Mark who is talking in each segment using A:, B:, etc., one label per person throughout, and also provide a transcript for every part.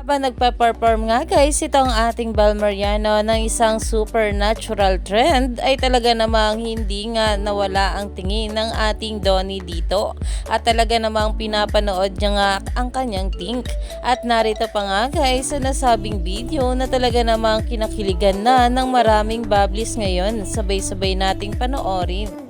A: Habang nagpa-perform nga guys, itong ating Bal Mariano ng isang supernatural trend ay talaga namang hindi nga nawala ang tingin ng ating Donnie dito. At talaga namang pinapanood niya nga ang kanyang think. At narito pa nga guys sa nasabing video na talaga namang kinakiligan na ng maraming bablis ngayon. Sabay-sabay nating panoorin.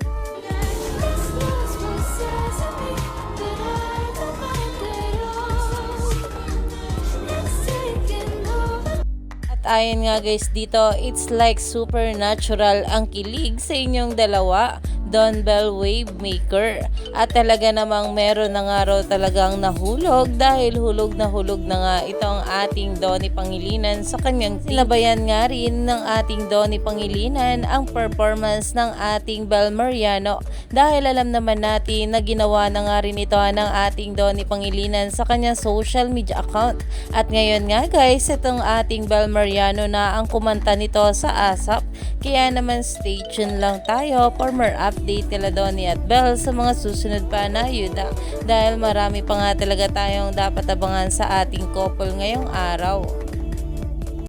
A: Ayon nga guys dito, it's like supernatural ang kilig sa inyong dalawa, Don Bell Wave Maker. At talaga namang meron na nga raw talagang nahulog dahil hulog na hulog na nga itong ating Donny Pangilinan sa kanyang sinabayan nga rin ng ating Donny Pangilinan ang performance ng ating Bel Mariano dahil alam naman natin na ginawa na nga rin ito ng ating Donny Pangilinan sa kanyang social media account. At ngayon nga guys, itong ating Bel Mariano na ang kumanta nito sa ASAP. Kaya naman stay tuned lang tayo for more update nila Donny at Bel sa mga susunod pa na ayuda dahil marami pa nga talaga tayong dapat abangan sa ating couple ngayong araw.